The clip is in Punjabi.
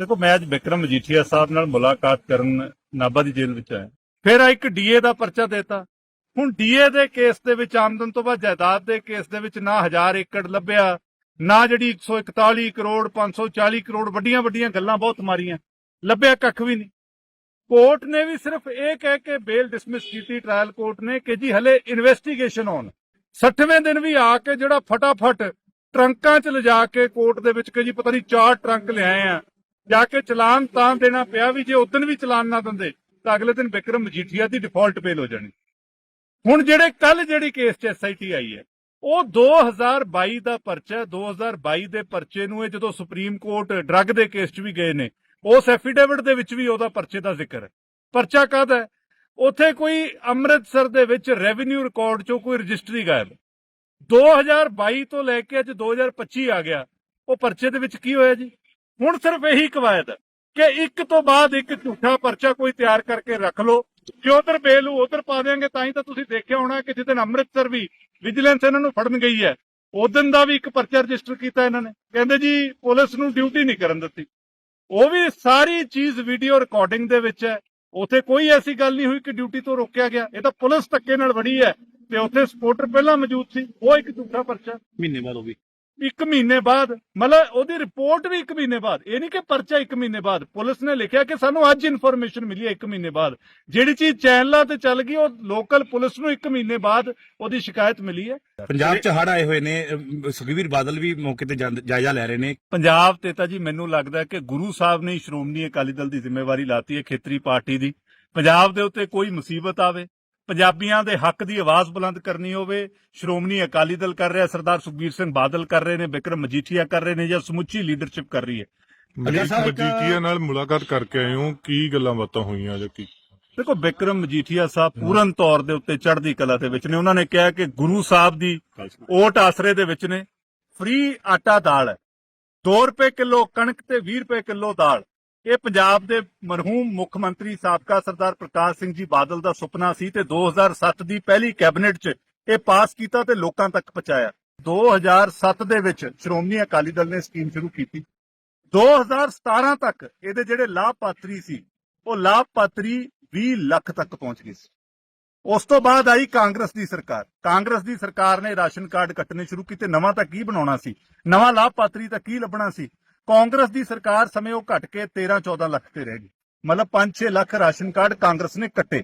ਦੇਖੋ, ਮੈਂ ਅੱਜ ਵਿਕਰਮ ਮਜੀਠੀਆ ਸਾਹਿਬ ਨਾਲ ਮੁਲਾਕਾਤ ਕਰਨ ਨਾਭਾ ਦੀ ਜੇਲ੍ਹ ਵਿੱਚ ਆਇਆ। ਫਿਰ ਆ ਇੱਕ ਡੀਏ ਦਾ ਪਰਚਾ ਦੇਤਾ। ਹੁਣ ਡੀਏ ਦੇ ਕੇਸ ਦੇ ਵਿੱਚ ਆਮਦਨ ਤੋਂ ਬਾਅਦ ਜਾਇਦਾਦ ਦੇ ਕੇਸ ਦੇ ਵਿੱਚ ਨਾ 1000 ਏਕੜ ਲੱਭਿਆ, ਨਾ ਜਿਹੜੀ 141 ਕਰੋੜ 540 ਕਰੋੜ ਵੱਡੀਆਂ ਵੱਡੀਆਂ ਗੱਲਾਂ ਬਹੁਤ ਮਾਰੀਆਂ, ਲੱਭਿਆ ਕੱਖ ਵੀ ਨਹੀਂ। ਕੋਰਟ ਨੇ ਵੀ ਸਿਰਫ ਇਹ ਕਹਿ ਕੇ ਬੇਲ ਡਿਸਮਿਸ ਕੀਤੀ, ਟ੍ਰਾਇਲ ਕੋਰਟ ਨੇ, ਕਿ ਜੀ ਹਲੇ ਇਨਵੈਸਟੀਗੇਸ਼ਨ ਹੋਣ 60ਵੇਂ ਦਿਨ ਵੀ ਆ ਕੇ ਜਿਹੜਾ ਫਟਾਫਟ ਟਰੰਕਾਂ 'ਚ ਲਿਜਾ ਕੇ ਕੋਰਟ ਦੇ ਵਿੱਚ ਕਿ ਜੀ ਪਤਾ ਨਹੀਂ ਚਾਰ ਟਰੰਕ ਲਿਆਏ ਆ। ਜਾ ਕੇ ਚਲਾਨ ਤਾਂ ਦੇਣਾ ਪਿਆ ਵੀ ਜੇ ਉਦੋਂ ਵੀ ਚਲਾਨ ਨਾ ਦਿੰਦੇ ਤਾਂ ਅਗਲੇ ਦਿਨ ਵਿਕਰਮ ਮਜੀਠੀਆ ਦੀ ਡਿਫਾਲਟ ਬੇਲ ਹੋ ਜਾਣੀ। ਹੁਣ ਜਿਹੜੇ ਕੱਲ ਜਿਹੜੀ ਕੇਸ 'ਚ ਐਸਆਈਟੀ ਆਈ ਹੈ, ਉਹ 2022 ਦਾ ਪਰਚਾ ਹੈ। 2022 ਦੇ ਪਰਚੇ ਨੂੰ ਇਹ ਜਦੋਂ ਸੁਪਰੀਮ ਕੋਰਟ ਡਰੱਗ ਦੇ ਕੇਸ 'ਚ ਵੀ ਗਏ ਨੇ, ਉਸ ਐਫੀਡੇਵਿਟ ਦੇ ਵਿੱਚ ਵੀ ਉਹਦਾ ਪਰਚੇ ਦਾ ਜ਼ਿਕਰ ਹੈ। ਪਰਚਾ ਕਾਹਦਾ ਹੈ? ਉੱਥੇ ਕੋਈ ਅੰਮ੍ਰਿਤਸਰ ਦੇ ਵਿੱਚ ਰੈਵਨਿਊ ਰਿਕਾਰਡ 'ਚੋਂ ਕੋਈ ਰਜਿਸਟਰੀ ਗਾਇਬ 2022 ਤੋਂ ਲੈ ਕੇ ਅੱਜ 2025 ਆ ਗਿਆ, ਉਹ ਪਰਚੇ ਦੇ ਵਿੱਚ ਕੀ ਹੋਇਆ ਜੀ? ਹੁਣ ਸਿਰਫ ਇਹੀ ਕਵਾਇਦ ਕਿ ਇੱਕ ਤੋਂ ਬਾਅਦ ਇੱਕ ਝੂਠਾ ਪਰਚਾ ਕੋਈ ਤਿਆਰ ਕਰਕੇ ਰੱਖ ਲਓ। ਜੇ ਉਧਰ ਬੇਲੂ ਉਧਰ ਪਾ ਦੇਾਂਗੇ ਤਾਂ ਹੀ ਤਾਂ ਤੁਸੀਂ ਦੇਖਿਆ ਹੋਣਾ ਕਿ ਜਿੱਦਨ ਅੰਮ੍ਰਿਤਸਰ ਵੀ ਵਿਜੀਲੈਂਸ ਇਹਨਾਂ ਨੂੰ ਫੜਨ ਗਈ ਹੈ ਉਦੋਂ ਦਾ ਵੀ ਇੱਕ ਪਰਚਾ ਰਜਿਸਟਰ ਕੀਤਾ ਇਹਨਾਂ ਨੇ। ਕਹਿੰਦੇ ਜੀ, ਪੁਲਿਸ ਨੂੰ ਡਿਊਟੀ ਨਹੀਂ ਕਰਨ ਦਿੱਤੀ। ਉਹ ਵੀ ਸਾਰੀ ਚੀਜ਼ ਵੀਡੀਓ ਰਿਕਾਰਡਿੰਗ ਦੇ ਵਿੱਚ ਹੈ। ਉਥੇ ਕੋਈ ਐਸੀ ਗੱਲ ਨਹੀਂ ਹੋਈ ਕਿ ਡਿਊਟੀ ਤੋਂ ਰੋਕਿਆ ਗਿਆ। ਇਹ ਤਾਂ ਪੁਲਿਸ ਧੱਕੇ ਨਾਲ ਵੜੀ ਹੈ ਤੇ ਉੱਥੇ ਸਪੋਰਟਰ ਪਹਿਲਾਂ ਮੌਜੂਦ ਸੀ, ਉਹ ਇੱਕ ਝੂਠਾ ਪਰਚਾ। ਮਹੀਨੇ ਬਾਅਦ ਉਹ ਵੀ। ਇੱਕ ਮਹੀਨੇ ਬਾਅਦ ਮਤਲਬ ਉਹਦੀ ਰਿਪੋਰਟ ਵੀ ਇੱਕ ਮਹੀਨੇ ਬਾਅਦ ਇਹ ਨਹੀਂ ਕਿ ਪਰਚਾ ਇੱਕ ਮਹੀਨੇ ਬਾਅਦ ਪੁਲਿਸ ਨੇ ਲਿਖਿਆ ਕਿ ਸਾਨੂੰ ਅੱਜ ਇਨਫੋਰਮੇਸ਼ਨ ਮਿਲੀ ਹੈ ਇੱਕ ਮਹੀਨੇ ਬਾਅਦ। ਜਿਹੜੀ ਚੀਜ਼ ਚੈਨਲਾਂ ਤੇ ਚੱਲ ਗਈ ਉਹ ਲੋਕਲ ਪੁਲਿਸ ਨੂੰ ਇੱਕ ਮਹੀਨੇ ਬਾਅਦ ਉਹਦੀ ਸ਼ਿਕਾਇਤ ਮਿਲੀ ਹੈ। ਪੰਜਾਬ 'ਚ ਹੜ ਆਏ ਹੋਏ ਨੇ ਅਮ, ਸੁਖਬੀਰ ਬਾਦਲ ਵੀ ਮੌਕੇ ਤੇ ਜਾਇਜ਼ਾ ਲੈ ਰਹੇ ਨੇ। ਪੰਜਾਬ ਤੇ ਤਾਂ ਜੀ ਮੈਨੂੰ ਲੱਗਦਾ ਕਿ ਗੁਰੂ ਸਾਹਿਬ ਨੇ ਸ਼੍ਰੋਮਣੀ ਅਕਾਲੀ ਦਲ ਦੀ ਜ਼ਿੰਮੇਵਾਰੀ ਲਾਤੀ ਹੈ ਖੇਤਰੀ ਪਾਰਟੀ ਦੀ। ਪੰਜਾਬ ਦੇ ਉੱਤੇ ਕੋਈ ਮੁਸੀਬਤ ਆਵੇ ਪੰਜਾਬੀਆਂ ਦੇ ਹੱਕ ਦੀ ਆਵਾਜ਼ ਬੁਲੰਦ ਕਰਨੀ ਹੋਵੇ ਸ਼੍ਰੋਮਣੀ ਅਕਾਲੀ ਦਲ ਕਰ ਰਿਹਾ ਸਰਦਾਰ ਸੁਖਬੀਰ ਸਿੰਘ ਬਾਦਲ ਕਰ ਰਹੇ ਨੇ ਵਿਕਰਮ ਮਜੀਠੀਆ ਕਰ ਰਹੇ ਨੇ ਜਾਂ ਸਮੁੱਚੀ ਲੀਡਰਸ਼ਿਪ ਕਰ ਰਹੀ ਹੈ। ਮਜੀਠੀਆ ਨਾਲ ਮੁਲਾਕਾਤ ਕਰਕੇ ਆਏ ਹੋ ਕੀ ਗੱਲਾਂ ਬਾਤਾਂ ਹੋਈਆਂ ਜਾਂ ਕੀ? ਦੇਖੋ ਵਿਕਰਮ ਮਜੀਠੀਆ ਸਾਹਿਬ ਪੂਰਨ ਤੌਰ ਦੇ ਉੱਤੇ ਚੜ੍ਹਦੀ ਕਲਾ ਦੇ ਵਿੱਚ ਨੇ। ਉਹਨਾਂ ਨੇ ਕਿਹਾ ਕਿ ਗੁਰੂ ਸਾਹਿਬ ਦੀ ਓਟ ਆਸਰੇ ਦੇ ਵਿੱਚ ਨੇ। ਫ੍ਰੀ ਆਟਾ ਦਾਲ ਹੈ। 2 ਰੁਪਏ ਕਿਲੋ ਕਣਕ ਤੇ 20 ਰੁਪਏ ਕਿਲੋ ਦਾਲ। ਇਹ ਪੰਜਾਬ ਦੇ ਮਰਹੂਮ ਮੁੱਖ ਮੰਤਰੀ ਸਾਬਕਾ ਸਰਦਾਰ ਪ੍ਰਕਾਸ਼ ਸਿੰਘ ਜੀ ਬਾਦਲ ਦਾ ਸੁਪਨਾ ਸੀ ਤੇ 2007 ਦੀ ਪਹਿਲੀ ਕੈਬਨਿਟ 'ਚ ਇਹ ਪਾਸ ਕੀਤਾ ਤੇ ਲੋਕਾਂ ਤੱਕ ਪਹੁੰਚਾਇਆ। 2007 ਦੇ ਵਿੱਚ ਸ਼੍ਰੋਮਣੀ ਅਕਾਲੀ ਦਲ ਨੇ ਸਕੀਮ ਸ਼ੁਰੂ ਕੀਤੀ। 2017 ਤੱਕ ਇਹਦੇ ਜਿਹੜੇ ਲਾਭਪਾਤਰੀ ਸੀ, ਉਹ ਲਾਭਪਾਤਰੀ 20 ਲੱਖ ਤੱਕ ਪਹੁੰਚ ਗਈ ਸੀ। ਉਸ ਤੋਂ ਬਾਅਦ ਆਈ ਕਾਂਗਰਸ ਦੀ ਸਰਕਾਰ। ਕਾਂਗਰਸ ਦੀ ਸਰਕਾਰ ਨੇ ਰਾਸ਼ਨ ਕਾਰਡ ਕੱਟਣੇ ਸ਼ੁਰੂ ਕੀਤੇ। ਨਵਾਂ ਤਾਂ ਕੀ ਬਣਾਉਣਾ ਸੀ? ਨਵਾਂ ਲਾਭਪਾਤਰੀ ਤਾਂ ਕੀ ਲੱਭਣਾ ਸੀ? ਕਾਂਗਰਸ ਦੀ ਸਰਕਾਰ ਸਮੇਂ ਉਹ ਘਟ ਕੇ 13 14 ਲੱਖ ਤੇ ਰਹਿ ਗਈ। ਮਤਲਬ 5-6 ਲੱਖ ਰਾਸ਼ਨ ਕਾਰਡ ਕਾਂਗਰਸ ਨੇ ਕੱਟੇ।